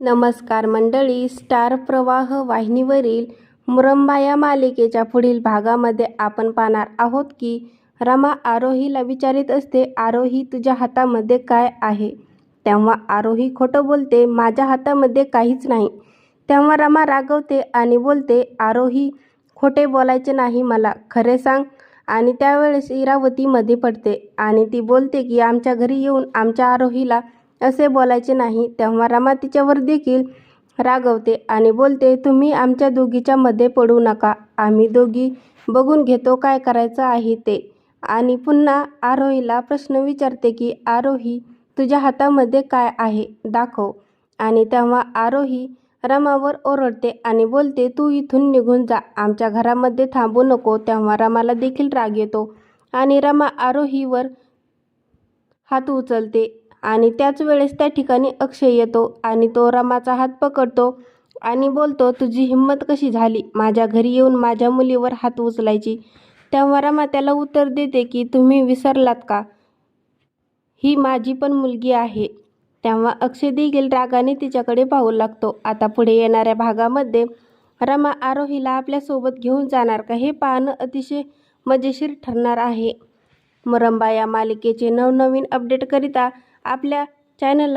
नमस्कार मंडळी स्टार प्रवाह वाहिनीवरील मुरंबा या मालिकेच्या पुढील भागामध्ये आपण पाहणार आहोत की रमा आरोहीला विचारित असते आरोही तुझ्या हातामध्ये काय आहे? तेव्हा आरोही खोटं बोलते माझ्या हातामध्ये काहीच नाही. तेव्हा रमा रागवते आणि बोलते आरोही खोटे बोलायचे नाही मला खरे सांग. आणि त्यावेळेस इरावती मध्ये पडते आणि ती बोलते की आमच्या घरी येऊन आमच्या आरोहीला असे बोलायचे नाही. तेव्हा रमा तिच्यावर देखील रागवते आणि बोलते तुम्ही आमच्या दोघीच्या मध्ये पडू नका. आम्ही दोघी बघून घेतो काय करायचं आहे ते. आणि पुन्हा आरोहीला प्रश्न विचारते की आरोही तुझ्या हातामध्ये काय आहे? दाखव. आणि तेव्हा आरोही रमावर ओरडते आणि बोलते तू इथून निघून जा. आमच्या घरामध्ये थांबू नको. तेव्हा रमाला देखील राग येतो आणि रमा आरोहीवर हात उचलते. आणि त्याच वेळेस त्या ठिकाणी अक्षय येतो आणि तो रमाचा हात पकडतो आणि बोलतो तुझी हिंमत कशी झाली? माझ्या घरी येऊन माझ्या मुलीवर हात उचलायची तेव्हा रमा त्याला उत्तर देते की तुम्ही विसरलात का? ही माझी पण मुलगी आहे तेव्हा अक्षय देखील रागाने तिच्याकडे पाहू लागतो. आता पुढे येणाऱ्या भागामध्ये रमा आरोहीला आपल्यासोबत घेऊन जाणार का हे पाहणं अतिशय मजेशीर ठरणार आहे. मरंबा या मालिकेचे नवनवीन अपडेटकरिता आपल्या चॅनलला